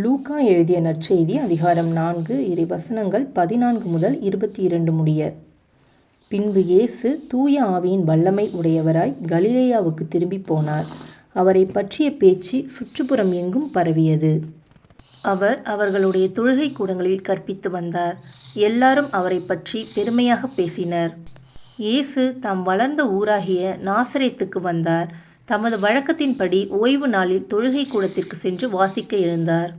லூக்கா எழுதிய நற்செய்தி அதிகாரம் நான்கு இறை வசனங்கள் பதினான்கு முதல் இருபத்தி இரண்டு முடிய. பின்பு இயேசு தூய ஆவியின் வல்லமை உடையவராய் கலிலேயாவுக்கு திரும்பி போனார். அவரை பற்றிய பேச்சு சுற்றுப்புறம் எங்கும் பரவியது. அவர் அவர்களுடைய தொழுகை கூடங்களில் கற்பித்து வந்தார். எல்லாரும் அவரை பற்றி பெருமையாக பேசினர். இயேசு தாம் வளர்ந்த ஊராகிய நாசரேத்துக்கு வந்தார். தமது வழக்கத்தின்படி ஓய்வு நாளில் தொழுகை கூடத்திற்கு சென்று வாசிக்க எழுந்தார்.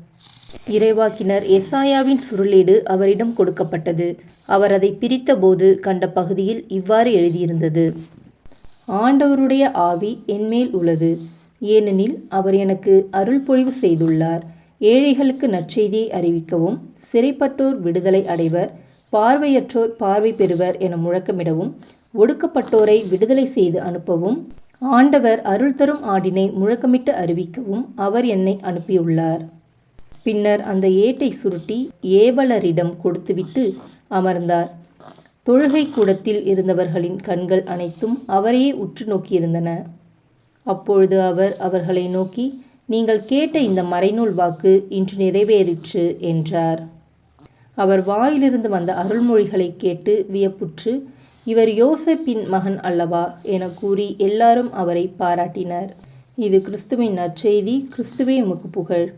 இறைவாக்கினர் எசாயாவின் சுருளீடு அவரிடம் கொடுக்கப்பட்டது. அவர் அதை பிரித்தபோது கண்ட பகுதியில் இவ்வாறு எழுதியிருந்தது. ஆண்டவருடைய ஆவி என்மேல் உள்ளது. ஏனெனில் அவர் எனக்கு அருள் பொழிவு செய்துள்ளார். ஏழைகளுக்கு நற்செய்தியை அறிவிக்கவும் சிறைப்பட்டோர் விடுதலை அடைவர் பார்வையற்றோர் பார்வை பெறுவர் என முழக்கமிடவும் ஒடுக்கப்பட்டோரை விடுதலை செய்து அனுப்பவும் ஆண்டவர் அருள் தரும் ஆடினை முழக்கமிட்டு அறிவிக்கவும் அவர் என்னை அனுப்பியுள்ளார். பின்னர் அந்த ஏட்டை சுருட்டி ஏவலரிடம் கொடுத்துவிட்டு அமர்ந்தார். தொழுகை கூடத்தில் இருந்தவர்களின் கண்கள் அனைத்தும் அவரையே உற்று நோக்கியிருந்தன. அப்பொழுது அவர் அவர்களை நோக்கி நீங்கள் கேட்ட இந்த மறைநூல் வாக்கு இன்று நிறைவேறிற்று என்றார். அவர் வாயிலிருந்து வந்த அருள்மொழிகளை கேட்டு வியப்புற்று இவர் யோசப்பின் மகன் அல்லவா என கூறி எல்லாரும் அவரை பாராட்டினர். இது கிறிஸ்துவின் நற்செய்தி கிறிஸ்துவே உமக்கு புகழ்.